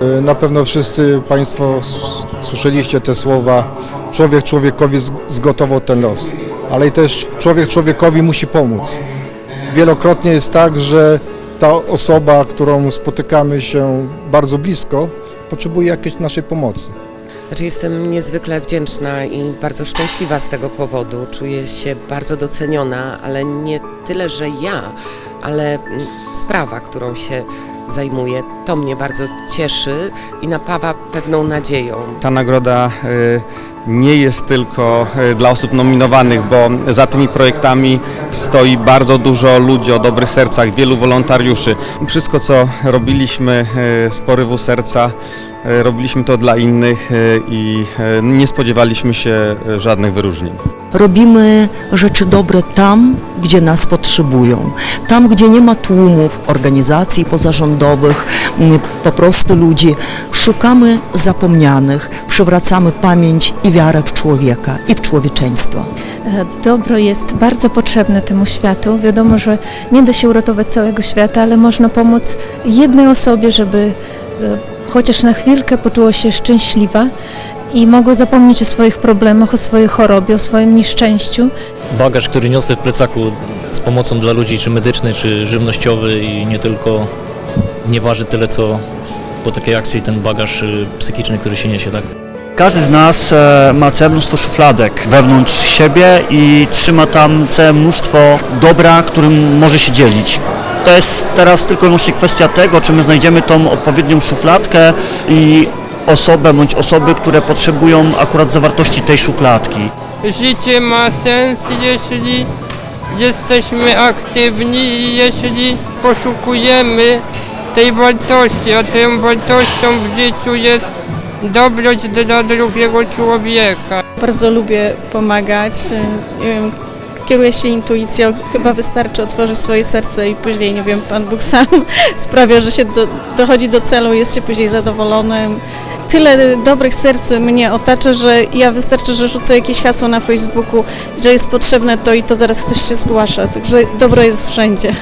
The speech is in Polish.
E, Na pewno wszyscy Państwo słyszeliście te słowa człowiek człowiekowi zgotował ten los, ale i też człowiek człowiekowi musi pomóc. Wielokrotnie jest tak, że ta osoba, którą spotykamy się bardzo blisko, potrzebuje jakiejś naszej pomocy. Znaczy jestem niezwykle wdzięczna i bardzo szczęśliwa z tego powodu. Czuję się bardzo doceniona, ale nie tyle, że ja, ale mm, sprawa, którą się zajmuję, to mnie bardzo cieszy i napawa pewną nadzieją. Ta nagroda y, nie jest tylko y, dla osób nominowanych, bo za tymi projektami stoi bardzo dużo ludzi o dobrych sercach, wielu wolontariuszy. Wszystko, co robiliśmy y, z porywu serca, robiliśmy to dla innych y, i y, nie spodziewaliśmy się żadnych wyróżnień. Robimy rzeczy dobre tam, gdzie nas potrzebują. Tam, gdzie nie ma tłumów, organizacji pozarządowych, po prostu ludzi. Szukamy zapomnianych, przywracamy pamięć i wiarę w człowieka i w człowieczeństwo. E, Dobro jest bardzo potrzebne temu światu. Wiadomo, że nie da się uratować całego świata, ale można pomóc jednej osobie, żeby e, chociaż na chwilkę poczuła się szczęśliwa i mogła zapomnieć o swoich problemach, o swojej chorobie, o swoim nieszczęściu. bagaż, który niosę w plecaku z pomocą dla ludzi, czy medyczny, czy żywnościowy i nie tylko, nie waży tyle, co po takiej akcji ten bagaż y, psychiczny, który się niesie, tak? Każdy z nas e, ma całe mnóstwo szufladek wewnątrz siebie i trzyma tam całe mnóstwo dobra, którym może się dzielić. To jest teraz tylko i wyłącznie kwestia tego, czy my znajdziemy tą odpowiednią szufladkę i osobę bądź osoby, które potrzebują akurat zawartości tej szufladki. Życie ma sens, jeśli jesteśmy aktywni i jeśli poszukujemy tej wartości, a tą wartością w życiu jest dobroć dla drugiego człowieka. Bardzo lubię pomagać. Nie wiem, kieruję się intuicją. Chyba wystarczy otworzyć swoje serce i później, nie wiem, Pan Bóg sam sprawia, że się do, dochodzi do celu, jest się później zadowolonym. Tyle dobrych serc mnie otacza, że ja wystarczy, że rzucę jakieś hasło na Facebooku, że jest potrzebne to i to zaraz ktoś się zgłasza. Także dobro jest wszędzie.